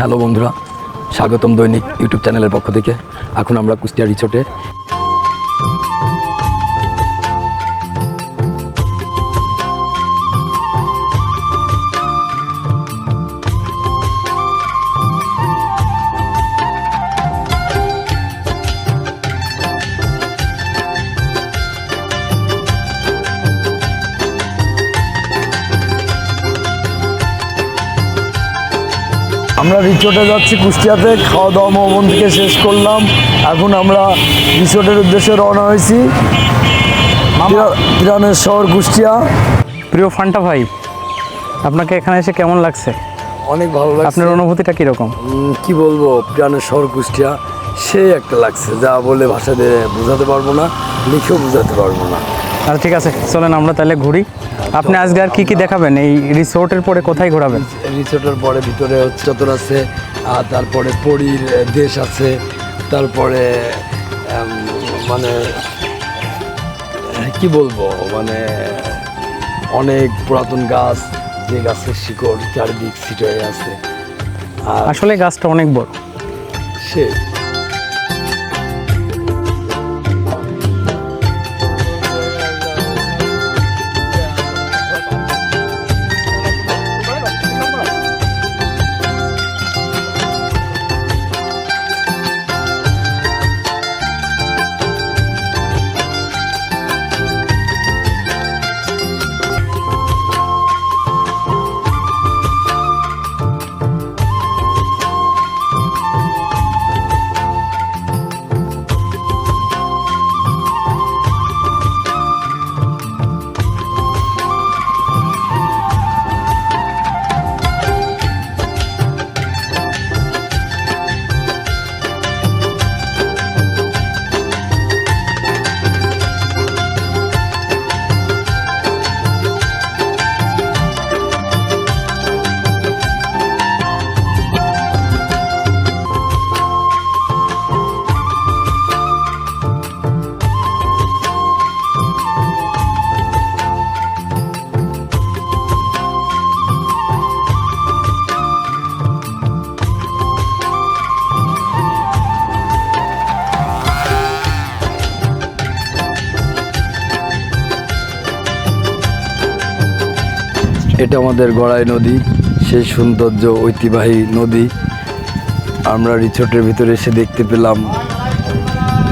Hello বন্ধুরা স্বাগতম দৈনিক ইউটিউব চ্যানেলের পক্ষ থেকে। এখন আমরা কুষ্টিয়া রিসোর্টে আমরা রিসোর্টে যাচ্ছি কুষ্টিয়াতে খাওয়া দাওয়া ভবন থেকে শেষ করলাম। এখন আমরা রিসোর্টের উদ্দেশ্যে রওনা হয়েছি। তিরানের শহর কুষ্টিয়া। প্রিয় ফান্টা ভাই আপনাকে এখানে এসে কেমন লাগছে? অনেক ভালো লাগছে। আপনার অনুভূতিটা কীরকম? কি বলব প্রাণের শহর কুষ্টিয়া সেই একটা লাগছে যা বলে ভাষা দিয়ে বোঝাতে পারব না লিখেও বোঝাতে পারব না। আর ঠিক আছে চলেন আমরা তাহলে ঘুরি। আপনি আজকে আর কি কি দেখাবেন? এই রিসোর্টের পরে কোথায় ঘোরাবেন? রিসোর্টের পরে ভিতরে চত্বর আছে আর তারপরে পরীর দেশ আছে তারপরে মানে কি বলব মানে অনেক পুরাতন গাছ যে গাছের শিকড় চারিদিক ছিট আছে। আসলে গাছটা অনেক বড়। সে এটা আমাদের গড়াই নদী সেই সৌন্দর্য ঐতিহ্যবাহী নদী। আমরা রিসোর্টের ভিতরে এসে দেখতে পেলাম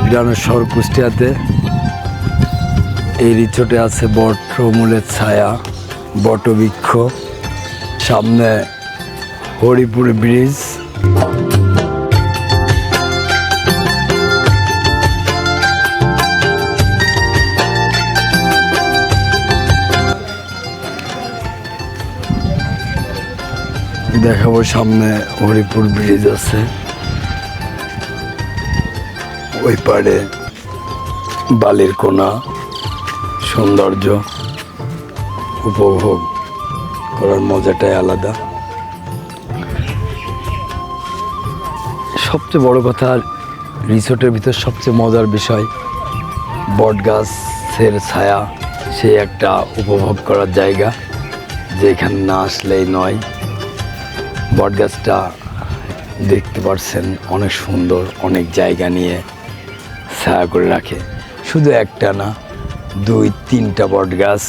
গ্রামের শহর কুষ্টিয়াতে। এই রিসোর্টে আছে বটমূলের ছায়া, বটবৃক্ষ, সামনে হরিপুর ব্রিজ। দেখাবো, সামনে হরিপুর ব্রিজ আছে। ওই পাড়ে বালির কোনা, সৌন্দর্য উপভোগ করার মজাটাই আলাদা। সবচেয়ে বড় কথা, রিসোর্টের ভিতর সবচেয়ে মজার বিষয় বট গাছের ছায়া, সে একটা উপভোগ করার জায়গা, যেখানে না আসলেই নয়। বট গাছটা দেখতে পাচ্ছেন অনেক সুন্দর, অনেক জায়গা নিয়ে ছায়া করে রাখে। শুধু একটা না, দুই, তিনটা বট গাছ